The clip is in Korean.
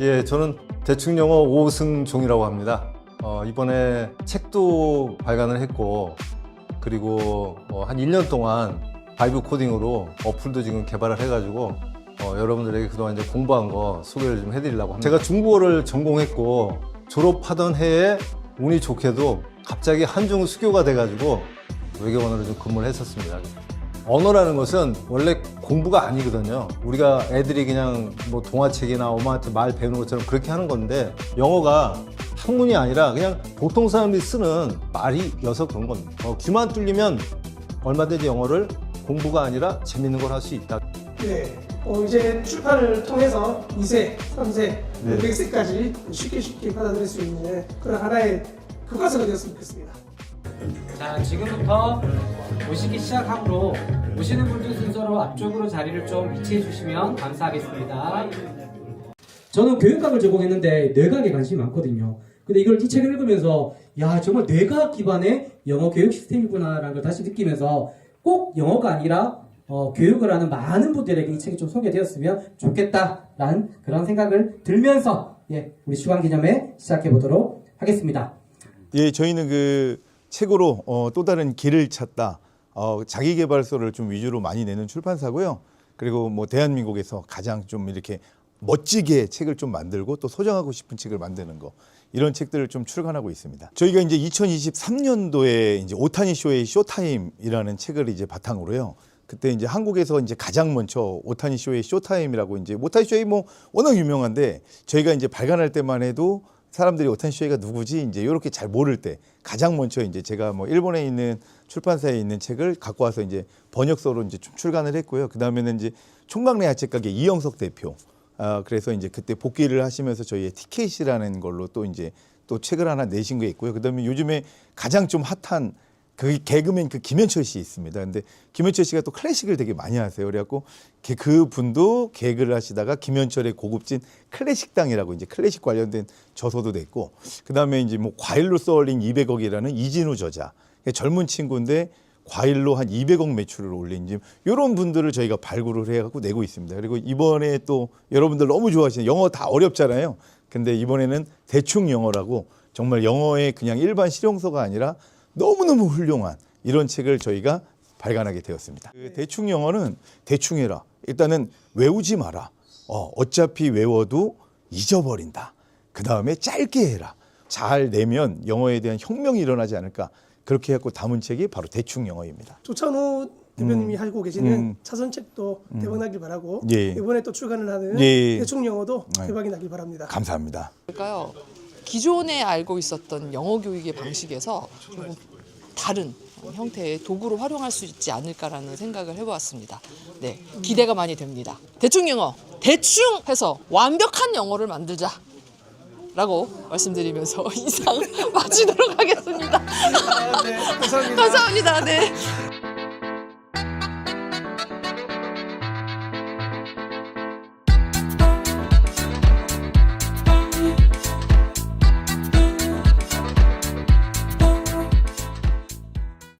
예, 저는 대충 영어 오승종이라고 합니다. 어, 이번에 책도 발간을 했고, 그리고 어, 한 1년 동안 바이브 코딩으로 어플도 지금 개발을 해가지고, 어, 여러분들에게 그동안 이제 공부한 거 소개를 좀 해드리려고 합니다. 제가 중국어를 전공했고, 졸업하던 해에 운이 좋게도 갑자기 한중 수교가 돼가지고 외교관으로 좀 근무를 했었습니다. 언어라는 것은 원래 공부가 아니거든요. 우리가 애들이 그냥 뭐 동화책이나 엄마한테 말 배우는 것처럼 그렇게 하는 건데 영어가 학문이 아니라 그냥 보통 사람들이 쓰는 말이어서 그런 겁니다. 어, 귀만 뚫리면 얼마든지 영어를 공부가 아니라 재밌는 걸 할 수 있다. 네. 어, 이제 출판을 통해서 2세, 3세, 네. 100세까지 쉽게 쉽게 받아들일 수 있는 그런 하나의 교과서가 되었으면 좋겠습니다. 자, 지금부터 오시기 시작하므로 오시는 분들 순서로 앞쪽으로 자리를 좀 위치해 주시면 감사하겠습니다. 저는 교육학을 전공했는데 뇌과학에 관심이 많거든요. 근데 이걸 이 책을 읽으면서 야 정말 뇌과학 기반의 영어 교육 시스템이구나라는 걸 다시 느끼면서 꼭 영어가 아니라 어, 교육을 하는 많은 분들에게 이 책이 좀 소개되었으면 좋겠다라는 그런 생각을 들면서 예, 우리 주간 기념회 시작해 보도록 하겠습니다. 예, 저희는 그 책으로 어, 또 다른 길을 찾다. 어, 자기개발서를 좀 위주로 많이 내는 출판사고요. 그리고 뭐 대한민국에서 가장 좀 이렇게 멋지게 책을 좀 만들고 또 소장하고 싶은 책을 만드는 거 이런 책들을 좀 출간하고 있습니다. 저희가 이제 2023년도에 이제 오타니 쇼의 쇼타임이라는 책을 이제 바탕으로요. 그때 이제 한국에서 이제 가장 먼저 오타니 쇼의 쇼타임이라고 이제 오타니 쇼이 뭐 워낙 유명한데 저희가 이제 발간할 때만 해도 사람들이 오타니 쇼이가 누구지 이제 이렇게 잘 모를 때 가장 먼저 이제 제가 뭐 일본에 있는 출판사에 있는 책을 갖고 와서 이제 번역서로 이제 좀 출간을 했고요. 그 다음에는 이제 총각내 야채 가게 이영석 대표. 아 그래서 이제 그때 복귀를 하시면서 저희의 티켓이라는 걸로 또 이제 또 책을 하나 내신 게 있고요. 그다음에 요즘에 가장 좀 핫한 그 개그맨 그 김현철 씨 있습니다. 근데 김현철 씨가 또 클래식을 되게 많이 하세요. 그래갖고 그- 그 분도 개그를 하시다가 김현철의 고급진 클래식당이라고 이제 클래식 관련된 저서도 냈고 그 다음에 이제 뭐 과일로 썰린 200억이라는 이진우 저자 젊은 친구인데 과일로 한 200억 매출을 올린 지금 이런 분들을 저희가 발굴을 해갖고 내고 있습니다. 그리고 이번에 또 여러분들 너무 좋아하시는 영어 다 어렵잖아요. 근데 이번에는 대충 영어라고 정말 영어의 그냥 일반 실용서가 아니라 너무너무 훌륭한 이런 책을 저희가 발간하게 되었습니다. 그 대충 영어는 대충 해라. 일단은 외우지 마라. 어, 어차피 외워도 잊어버린다. 그 다음에 짧게 해라. 잘 내면 영어에 대한 혁명이 일어나지 않을까. 그렇게 해갖고 담은 책이 바로 대충 영어입니다. 조찬호 대표님이 하고 계시는 음. 차선책도 대박나길 바라고 예. 이번에 또 출간을 하는 예. 대충 영어도 네. 대박이 나길 바랍니다. 감사합니다. 뭘까요? 기존에 알고 있었던 영어 교육의 방식에서 조금 다른 형태의 도구로 활용할 수 있지 않을까라는 생각을 해보았습니다. 네, 기대가 많이 됩니다. 대충 영어, 대충 해서 완벽한 영어를 만들자. 라고 말씀드리면서 이상 마치도록 하겠습니다. 네, 감사합니다. 감사합니다. 네.